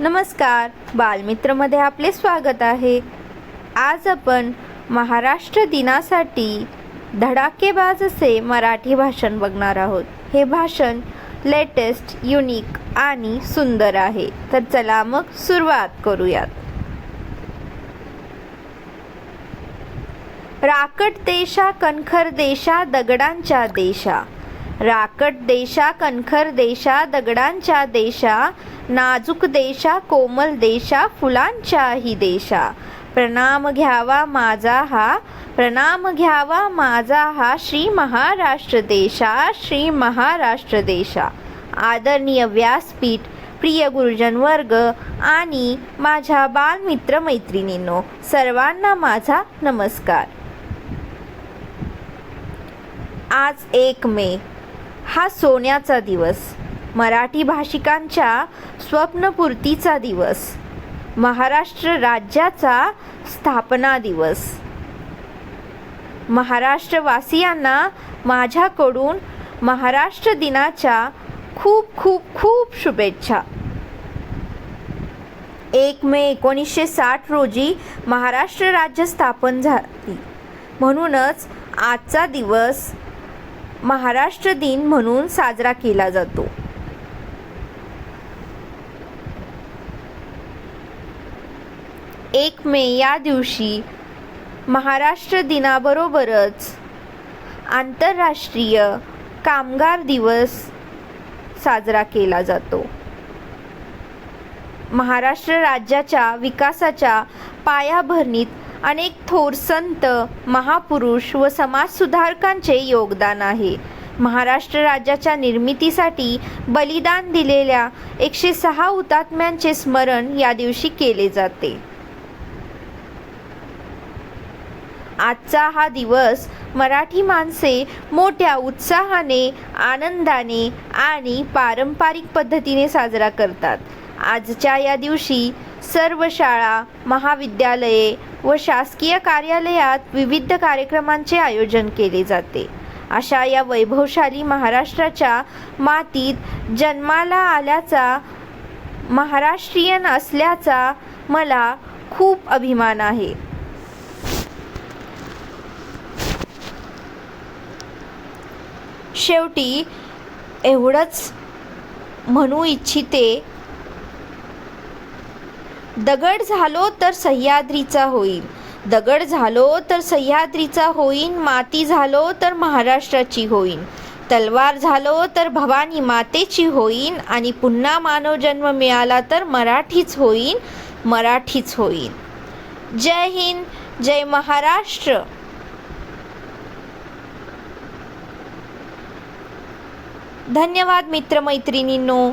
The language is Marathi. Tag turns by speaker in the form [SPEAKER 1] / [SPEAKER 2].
[SPEAKER 1] नमस्कार. बालमित्रमध्ये आपले स्वागत आहे. आज आपण महाराष्ट्र दिनासाठी धडाकेबाज असे मराठी भाषण बघणार आहोत. हे भाषण लेटेस्ट युनिक आणि सुंदर आहे. तर चला मग सुरुवात करूयात. राकट देशा कणखर देशा दगडांच्या देशा. राकट देशा कणखर देशा दगडांच्या देशा नाजूक देशा कोमल देशा फुलांच्याही देशा. प्रणाम घ्यावा माझा हा प्रणाम घ्यावा माझा हा श्री महाराष्ट्र देशा श्री महाराष्ट्र देशा. आदरणीय व्यासपीठ प्रिय गुरुजन वर्ग आणि माझ्या बालमित्र मैत्रिणींनो सर्वांना माझा नमस्कार. आज एक मे हा सोन्याचा दिवस मराठी भाषिकांच्या स्वप्नपूर्तीचा दिवस महाराष्ट्र राज्याचा स्थापना दिवस. महाराष्ट्रवासियांना माझ्याकडून महाराष्ट्र दिनाच्या खूप खूप खूप शुभेच्छा. एक मे एकोणीसशे साठ रोजी महाराष्ट्र राज्य स्थापन झाली. म्हणूनच आजचा दिवस महाराष्ट्र दिन म्हणून साजरा केला जातो. एक मे या दिवशी महाराष्ट्र दिनाबरोबरच आंतरराष्ट्रीय कामगार दिवस साजरा केला जातो. महाराष्ट्र राज्याच्या विकासाच्या पायाभरणीत अनेक थोर संत महापुरुष व समाजसुधारकांचे योगदान आहे. महाराष्ट्र राज्याच्या निर्मितीसाठी बलिदान दिलेल्या एकशे सहा हुतात्म्यांचे स्मरण या दिवशी केले जाते. आजचा हा दिवस मराठी माणसे मोठ्या उत्साहाने आनंदाने आणि पारंपरिक पद्धतीने साजरा करतात. आजच्या या दिवशी सर्व शाळा महाविद्यालये व शासकीय कार्यालयात विविध कार्यक्रमांचे आयोजन केले जाते. अशा या वैभवशाली महाराष्ट्राच्या मातीत जन्माला आल्याचा महाराष्ट्रीयन असल्याचा मला खूप अभिमान आहे. शेवटी एवढंच म्हणू इच्छिते दगड झालो तर सह्याद्रीचा होईल दगड झालो तर सह्याद्रीचा होईन माती झालो तर महाराष्ट्राची होईन. तलवार झालो तर भवानी मातेची होईन आणि पुन्हा मानव जन्म मिळाला तर मराठीच होईन मराठीच होईन. जय हिंद जय महाराष्ट्र. धन्यवाद मित्रमैत्रिणींनो.